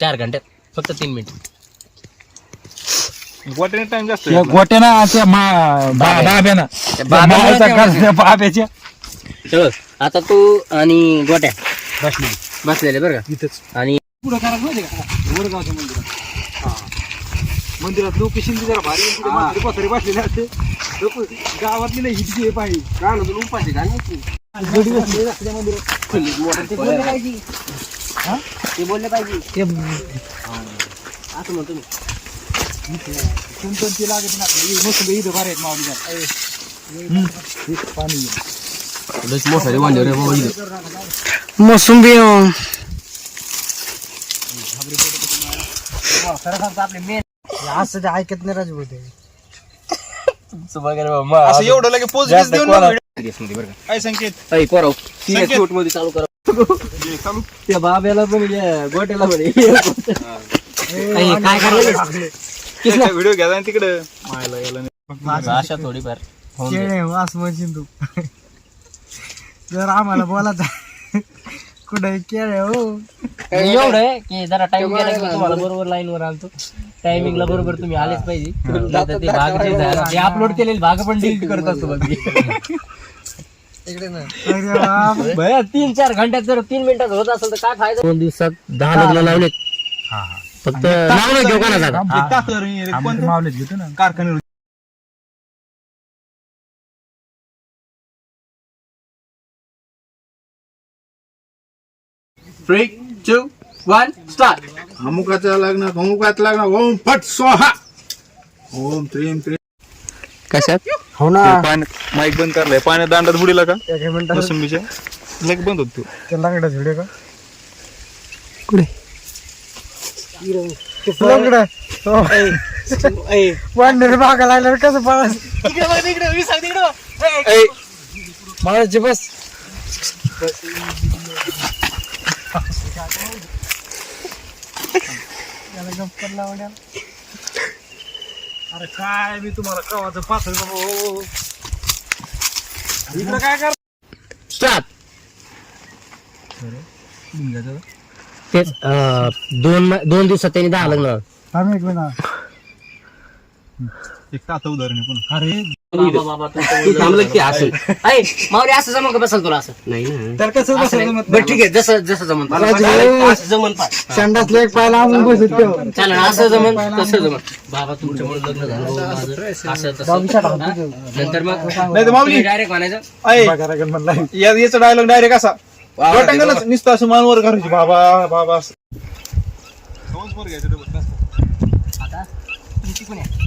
चार घंट्यात फक्त तीन मिनिट. गोट्याने टाइम जास्त त्या गोट्यानं त्या मा- बा- बाब्यानं. त्या माळाचा गाल त्या बाब्याच्या चल आता तू आणि गोट्या बसले बसलेले बरं का? इथंच. आणि पुढं करायचं माहिती का? वडगावच्या मंदिरात. हा. मंदिरात लोकेशन जरा भारी आहे, तिथे म्हातारे बसलेले असते. लोक गावातली नाही हिटकी आहे पाहिजे तुला उपाशी गाणं गडी बसलेले असते त्या मंदिरात ते बोलले पाहिजे. ते असं म्हणतो मी. लागत नाही. मस्त इथं आहेत मावली पाणी आहे. मोठा वांडे रे मोसंबी आपले मेन असं ते ऐकत नाही राजू ते. असं एवढं लगे पोच जास्त देऊन कोणा- नको. काय संकेत? पोराव संकेत. शूटमध्ये चालू करा. हे त्या बाब्याला पण या गोट्याला म्हणे काय करायला व्हिडिओ घ्या आणि तिकडे. मायला गेला नाही. अशा थोडीफार केळे वास म्हणशील तू. जर आम्हाला बोलायचं कुठे केळे हो. एवढं आहे की जरा टाइम गेला की तुम्हाला बरोबर लाईन वर आणतो टायमिंगला बरोबर तुम्ही आलेच पाहिजे. नाहीतर ते भाग जे झालं, ते अपलोड केलेले भाग पण डिलीट करत असतो बघ. मी. अरे बाप. भया, तीन चार घंट्यात जर तीन मिनिटात होत असेल तर काय फायदा? दोन दिवसात दहा लग्न लावलेत. फक्त नाव नाही घेऊ का ना हे. मावलेत घेतो ना. कारखान्यावर. थ्री टू वन स्टार्ट अमुकाचा लग्न अमुकात लग्न. ओम फट स्वाहा. ओम त्रीम त्रीम. कशात? हो ना. पाण्यात माईक बंद करलाय पाण्यात दांडात बुडीला का? एक मिनिट मोसंबीच्या. लेग बंद होतो ते. लागडा व्हिडिओ का? कुठे? लागडा लागल्यावर कसं मारायची बस. त्याला गप्पर लावण्या अरे काय मी तुम्हाला कवाचं पात्र बाबा हो. इकडं काय कर तेच अं, दोन दोन दिवसात त्यांनी दहा लग्न. थांब एक मिनिट. एक ताता उदाहरण आहे पण. अरे तू थांबलं की असं. ऐ मावरी असं जमन का? बसल तुला असं. नाही ना. तर कसं असं बसलं नाही. जमत बरं ठीक आहे जसं जसं जमन असं जमन पाय संडासला एक पायला आणून बसत ठेव. चालेल असं जमन तसं जमन. बाबा तुमच्यामुळे लग्न झालं हो माझं. असं तसं. हा? नंतर मग? नाही तर माऊली. डायरेक्ट म्हणायचं? आहे बघा लागेल म्हणला या- याचा डायलॉग डायरेक्ट असा. वाटांगणच नुसतं असं मानवर करायची बाबा बाबा असं. आता? तुमची कोण आहे?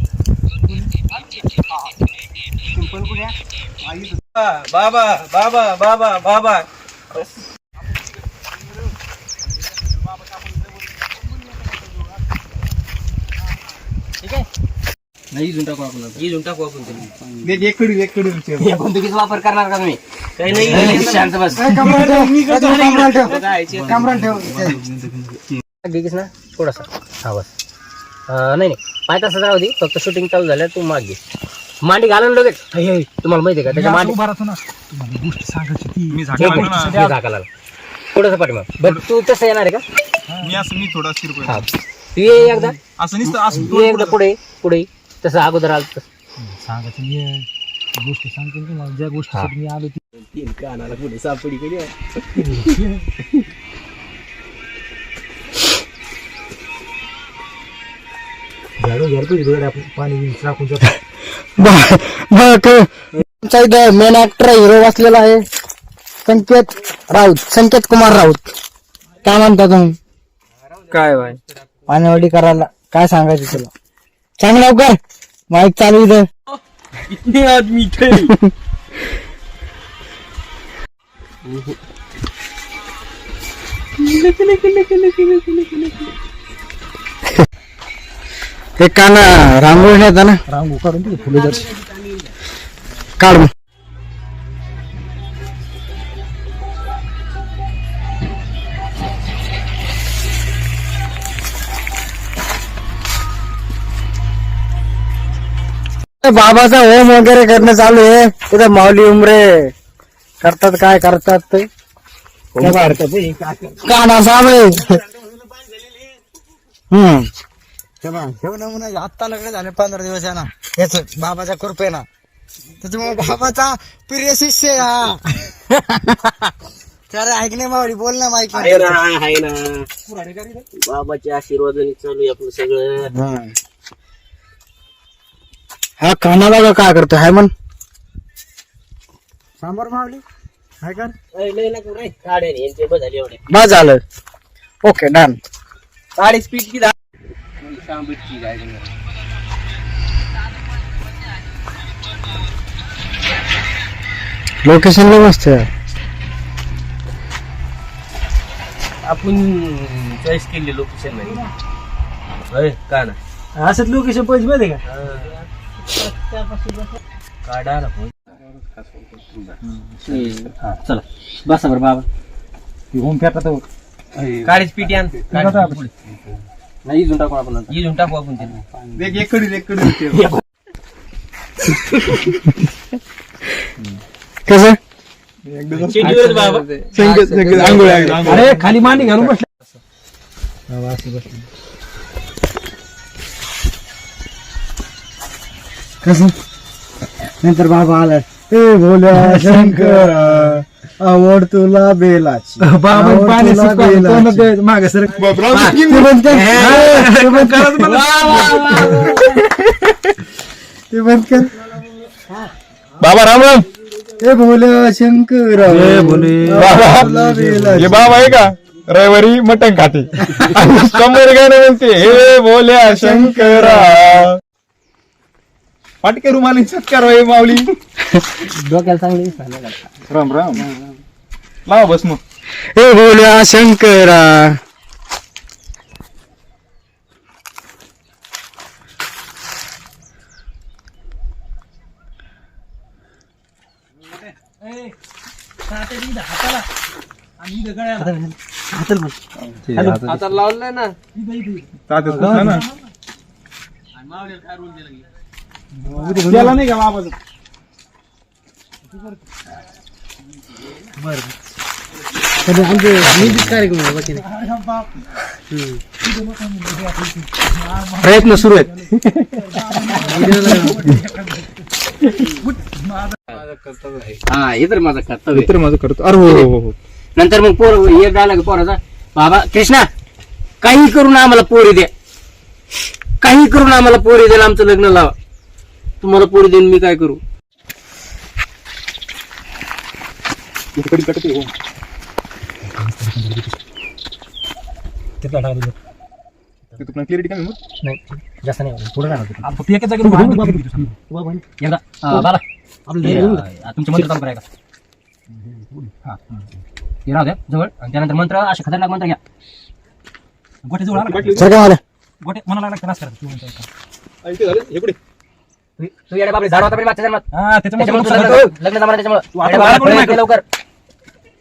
बाबा बाबा बाबा बाबा. ठीक आहे? नाही टाकू आपण टाकू विचार. बंदुकीचा वापर करणार का तुम्ही? काही नाही. शांत बस. कमरा ठेव? मी करतो कमरा ठेव. काय कमरा ठेव. घेस ना? थोडासा हा बस. नाही नाही. पाय तासा जाऊ दे. फक्त शूटिंग चालू झालं तू माग. घे मांडी घालून लगेच हे, तुम्हाला माहिती आहे का? त्याच्या मांडी गोष्ट सांगायची ती. मी झाकला ना. झाकाला थोडस पाठीमाग बरं तू तसं येणार आहे का? मी असं मी थोडा स्थिर हा. तू ये एकदा. असं नुसतं असं तू एकदा पुढे. पुढे ये. तसं अगोदर आलं तसं. सांगायचं मी गोष्ट सांगतो ना तुम्हाला. ज्या गोष्टीसाठी मी आलो ती कानाला पुढे सापडी केली झाडून घ्यायला पाहिजे दोघे आपण पाणी टाकून जातो. आमचा इथं मेन ऍक्टर हिरो बसलेला आहे. संकेत राऊत संकेत कुमार राऊत. काय म्हणता तुम्ही? काय बाय पाण्यावडी करायला काय सांगायचं तुला? सांग लवकर. माईक चालू इथं. हे काना रांगोळी नाही येतं ना? रांगो काढून तिथे फुले जर काढ मग. बाबाचा होम वगैरे करणं चालू आहे. तिथं माऊली उमरे करतात काय करतात ते? काना साबळे. हम्म. हे नमुना आत्ता लग्न झाले पंधरा दिवस आहे ना. याच बाबाच्या कृपेना. त्याच्यामुळे बाबाचा प्रिय शिष्य आहे हा. खरं ऐकणे मावडी बोल ना माईक आहे ना आहे ना. बाबाच्या आशीर्वादाने चालू आहे आपलं सगळं. हा. काना बघा काय करतो हाय म्हण. सांबार मावली हाय कर अरे, लय नको रे. नाही यांचे बस झाले एवढे. बस झालं. ओके डन गाडी स्पीड किती सांबितची गाडी लोकेशन लय मस्त आहे. आपण चॉईस केली लोकेशन नाही होय का ना? असंच लोकेशन पैसे माहिती का? काढा ना फोन. हा चला. बसा बरं बाबा. होऊन गाडी स्पीड यान आता आपण. नाही इजून टाकू आपण नंतर. इजून टाकू आपण एक. कसं. अरे खाली मांडी घालून बसला. कसं? नंतर बाबा आला. ए भोल्या शंकर. आवड तुला बेलाची बाबा आवड पाणी तुला बेलाची. माग सर कर. कर. कर बाबा राम राम ए भोल्या शंकर भोले. बाबा. हे बाबा आहे का रविवारी मटण खाते आणि समोर गाणं म्हणते हे बोल्या शंकरा पाटके रुमाली सत्कार होय माऊली डोक्याला चांगली? राम राम लावा बस मग ए भोल्या शंकरा. आता लावलंय ना. तात्या सुद्धा ना? त्याला नाही का बाबा तर आमचे म्युझिक कार्यक्रम आहे बाकी नाही. प्रयत्न सुरू आहेत हा हे तर माझं कर्तव्य तर माझं करतो अरे हो हो हो नंतर मग पोर एक डायलॉग पोराचा बाबा कृष्णा काही करून आम्हाला पोरी द्या काही करून आम्हाला पोरी द्यायला आमचं लग्न लावा तुम्हाला पोरी देऊन मी काय करू कटते हो ते तुम्हाला क्लिअरिटी कमी होत नाही जास्त नाही पुढे नाही फक्त एका जागेवर भांडण बघितली होती. एकदा. बाला. हे, अं, तुमचे मंत्र चालू करायचा राहू द्या जवळ. आणि त्यानंतर मंत्र असे खतरनाक मंत्र घ्या? सर काय मला गोट्या मनाला लागला नाच करायचा. तू म्हणतो? आणि ते झालं हे कुठे? तू- तू येडे बापरे झाड होता पण मागच्या जन्मात. हा त्याच्यामुळे त्याच्यामुळे तुला तुला सगळं- लग्न लग्न जमाना त्याच्यामुळे. येडे. लवकर.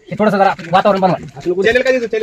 थोडस जरा वातावरण बनवा. चॅनल काय द्यायचं चॅनल